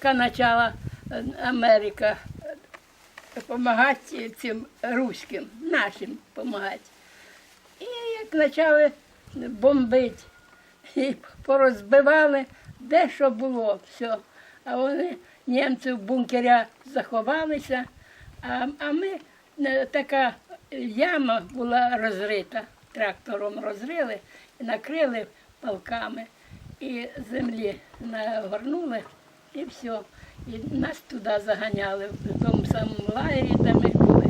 поки почала е, Америка допомагати цим руським, нашим допомагати. І як почали бомбити, і порозбивали, де що було, все. А вони, німці в бункеря заховалися, а, а ми е, така яма була розрита, трактором розрили і накрили палками, і землі нагорнули, і все. І нас туди заганяли, в тому самому лагері, де ми були.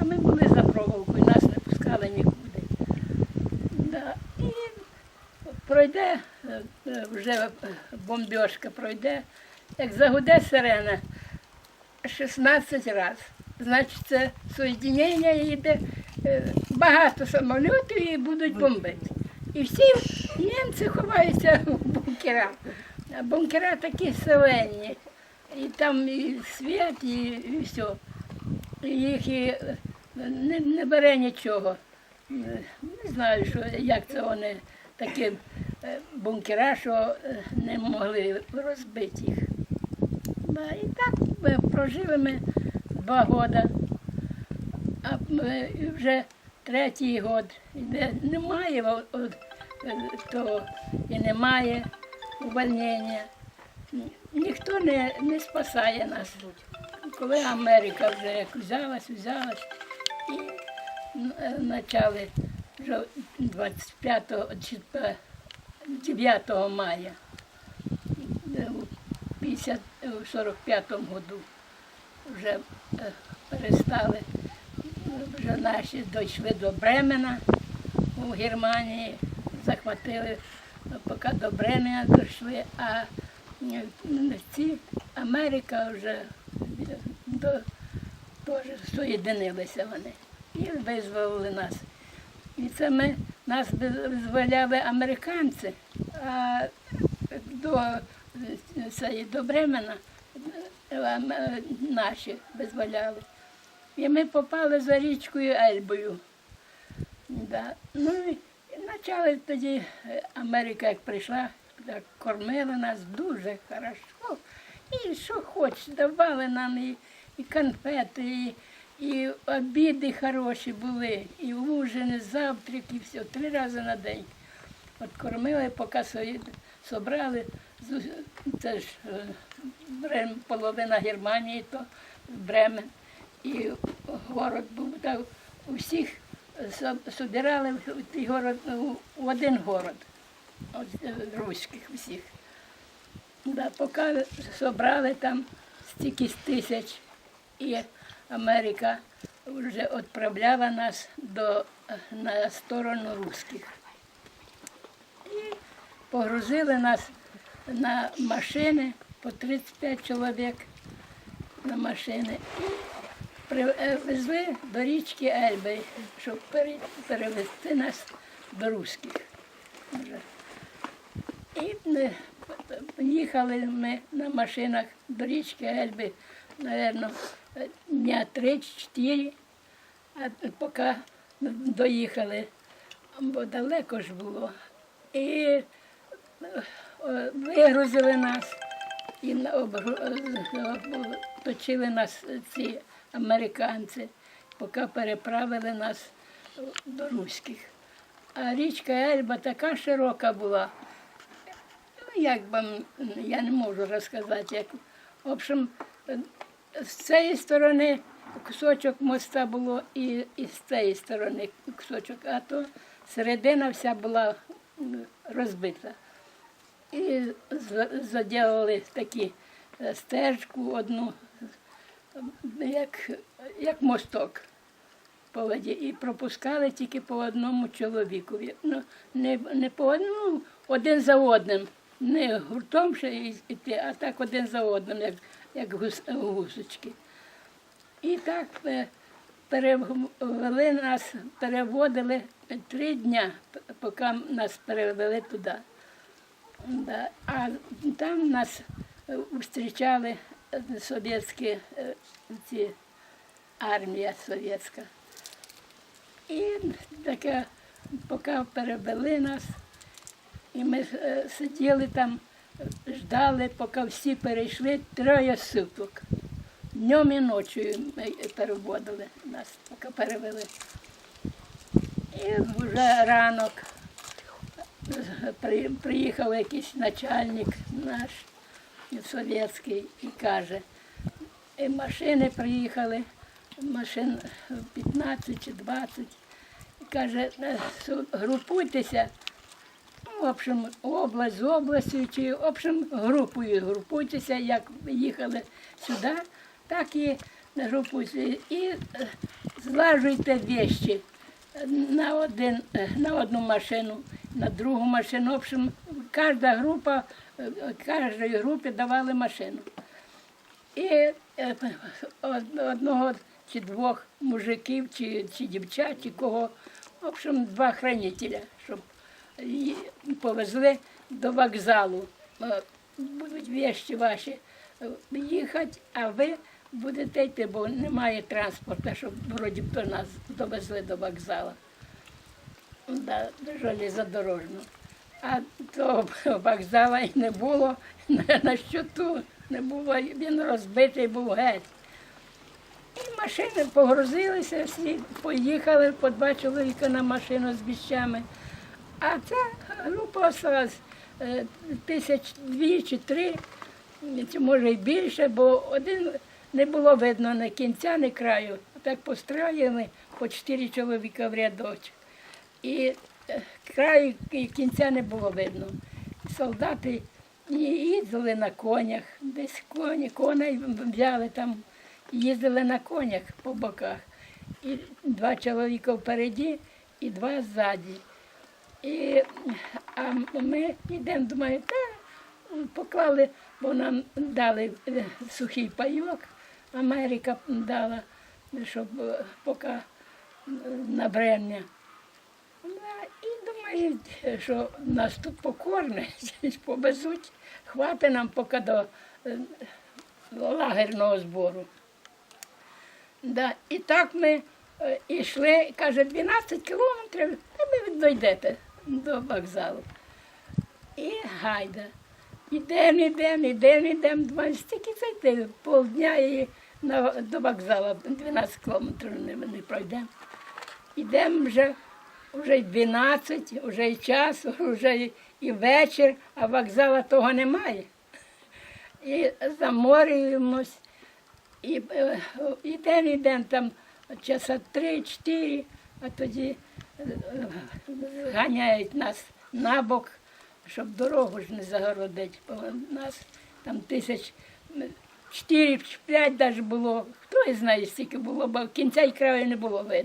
А ми були за проволокою, нас не пускали нікуди. Да. І пройде, е, вже бомбіжка пройде, як загуде сирена 16 разів. Значить, це соєдінення йде е, багато самолітів і будуть бомбити. І всі німці ховаються в бункерах. Бункера такі селенні. І там і світ, і, і все. І їх і не, не бере нічого. Не знаю, що, як це вони такі е, бункера, що е, не могли розбити їх. І так прожили ми два роки. А вже третій год. Немає е, того і немає увольнення. Ніхто не, не спасає нас. Коли Америка вже як взялась, взялась і е, почали вже 25 чи 9 мая е, у 50, е, 45-му году вже е, перестали, вже наші дійшли до Бремена у Германії, захватили, поки до Бремена дійшли, а ці Америка вже до, теж соєдинилися вони і визволили нас. І це ми нас визволяли американці, а до, е, цієї, до Бремена е, наші визволяли. І ми попали за річкою Ельбою. Да. Ну почали тоді е, Америка, як прийшла, так кормили нас дуже хорошо. І що хоч, давали нам і, і конфети, і, і обіди хороші були, і ужини, завтраки, все, три рази на день. От кормили, поки собрали, це ж е, половина Германії, то Бремен. І город був так, усіх со- собирали в город, в один город, е, руських всіх. Да, поки собрали там стільки тисяч, і Америка вже відправляла нас до, на сторону русських. І погрузили нас на машини по 35 чоловік на машини. Привезли до річки Ельби, щоб пере- перевезти нас до русських. І е, їхали ми на машинах до річки Ельби, мабуть, дня три-чотири, а поки доїхали, бо далеко ж було. І е, е, вигрузили нас і е, точили нас ці американці, поки переправили нас до руських. А річка Ельба така широка була. Ну, як би, м, я не можу розказати. Як. В общем, е, з цієї сторони кусочок моста було і, і з цієї сторони кусочок, а то середина вся була розбита. І за- заділили такі е, стежку одну, е, як, як мосток по воді. І пропускали тільки по одному чоловіку. Ну, не, не по одному, один за одним. Не гуртом ще йти, а так один за одним, як, як гус, гусочки. І так е, перевели нас, переводили три дня, поки нас перевели туди. А там нас зустрічали е, совєтські ці, армія совєтська. І таке, поки перевели нас, і ми сиділи там, ждали, поки всі перейшли троє суток. Днем і ночі переводили нас, поки перевели. І вже ранок приїхав якийсь начальник наш совєтський і каже, і машини приїхали, машин 15 чи 20. І каже, «Е, групуйтеся, в общем, область з областю, чи в общем, групою групуйтеся, як їхали сюди, так і групуйтеся. І е, злажуйте вещи на, один, е, на одну машину, на другу машину. В общем, кожна група, е, кожній групі давали машину. І е, одного чи двох мужиків, чи, чи дівчат, чи кого, в общем, два хранителя, щоб повезли до вокзалу. Будуть вещі ваші їхати, а ви будете йти, бо немає транспорту, щоб вроді б то нас довезли до вокзалу. Да, железнодорожну. А того вокзала і не було на, щоту, не було, він розбитий був геть. І машини погрузилися, всі поїхали по чоловіка на машину з віщами. А ця група осталась е, тисяч дві чи три, чи може й більше, бо один не було видно ні кінця, ні краю. Так построїли по чотири чоловіка в рядочок. І е, краю і кінця не було видно. Солдати їздили на конях, десь коні, коней взяли там, їздили на конях по боках. І два чоловіка впереді і два ззаді. І, а ми йдемо, думаю, та поклали, бо нам дали е, сухий пайок, Америка дала, щоб е, поки е, на бремня. Ну, І думають, що нас тут покормлять, повезуть, хватить нам поки до е, лагерного збору. Да. І так ми йшли, каже, 12 кілометрів, та ви дійдете до вокзалу. І гайда. Ідемо, ідемо, ідемо, ідемо. Думаю, стільки це йти, полдня і на, до вокзалу 12 кілометрів не, не пройдемо. Ідемо вже, вже й 12, вже й час, вже і вечір, а вокзала того немає. І заморюємось. І ідемо, ідемо там часа три-чотири, а тоді е, е, ганяють нас на бок, щоб дорогу ж не загородити. Бо нас там тисяч чотири чи п'ять навіть було. Хто і знає, скільки було, бо кінця і краю не було видно.